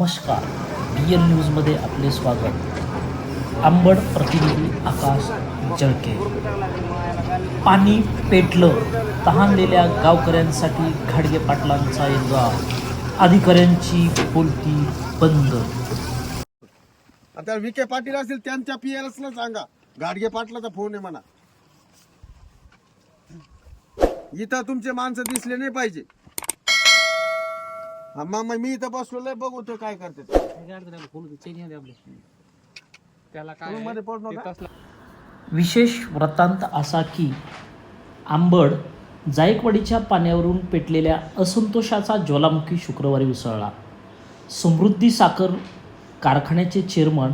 नमस्कार. D L न्यूजमध्ये आपले स्वागत. आंबड प्रतिनिधी आकाश जळके. पाणी पेटलं. तहानलेल्या गावकऱ्यांसाठी घाडगे पाटलांचा एल्गा अधिकाऱ्यांची बोलती बंद. आता विखे पाटील असतील त्यांच्या पीएलएस ला सांगा. गाडगे पाटलाचा फोन आहे म्हणा. इथं तुमचे माणसं दिसले नाही पाहिजे. हा, मग मी इथं बसलो बघू काय करते. त्याला काय मध्ये विशेष वृत्तांत असा की आंबड जायकवाडीच्या पाण्यावरून पेटलेल्या असंतोषाचा ज्वालामुखी शुक्रवारी उसळला. समृद्धी साखर कारखान्याचे चेअरमन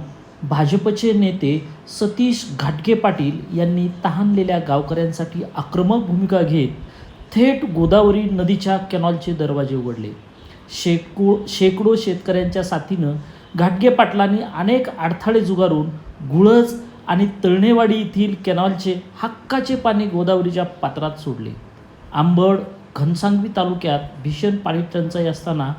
भाजपचे नेते सतीश घाटगे पाटील यांनी तहानलेल्या गावकऱ्यांसाठी आक्रमक भूमिका घेत थेट गोदावरी नदीच्या कॅनॉलचे दरवाजे उघडले. शेको शेकडो शेतकऱ्यांच्या साथीनं घाटगे पाटलांनी अनेक अडथळे जुगारून गुळज आणि तळणेवाडी येथील कॅनॉलचे हक्काचे पाणी गोदावरीच्या पात्रात सोडले. आंबड घनसांगवी तालुक्यात भीषण पाणी टंचाई असताना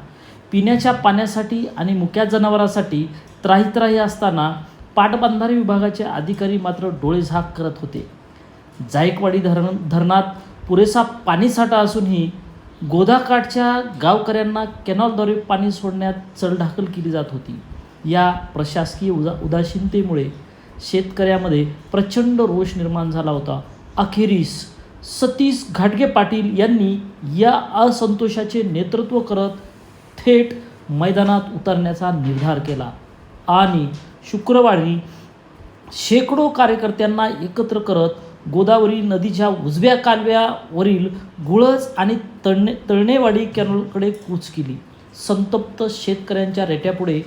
पिण्याच्या पाण्यासाठी आणि मुक्या जनावरांसाठी त्राही असताना पाटबंधारे विभागाचे अधिकारी मात्र डोळेझाक करत होते. जायकवाडी धरण धरणात पुरेसा पाणीसाठा असूनही गोदाकाठच्या गावकऱ्यांना कॅनॉलद्वारे पाणी सोडण्यात चढढाकल केली जात होती. या प्रशासकीय उदा उदासीनतेमुळे शेतकऱ्यामध्ये प्रचंड रोष निर्माण झाला होता. अखेरीस सतीश घाटगे पाटील यांनी या असंतोषाचे नेतृत्व करत थेट मैदानात उतरण्याचा निर्धार केला आणि शुक्रवारी शेकडो कार्यकर्त्यांना एकत्र करत गोदावरी नदीच्या उजव्या कालव्यावरील गुळज आणि तळणे तळणेवाडी कॅनलकडे कूच केली. संतप्त शेतकऱ्यांच्या रेट्यापुढे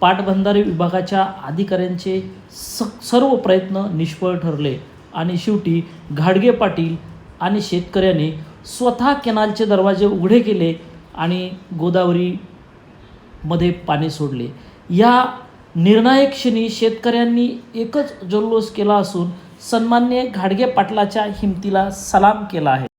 पाटबंधारे विभागाच्या अधिकाऱ्यांचे स सर्व प्रयत्न निष्फळ ठरले आणि शेवटी घाडगे पाटील आणि शेतकऱ्याने स्वतः कॅनालचे दरवाजे उघडे केले आणि गोदावरीमध्ये पाणी सोडले. या निर्णायक क्षणी शेतकऱ्यांनी एकच जल्लोष केला असून सन्मान्य घाडगे पाटलाच्या हिमतीला सलाम केला आहे.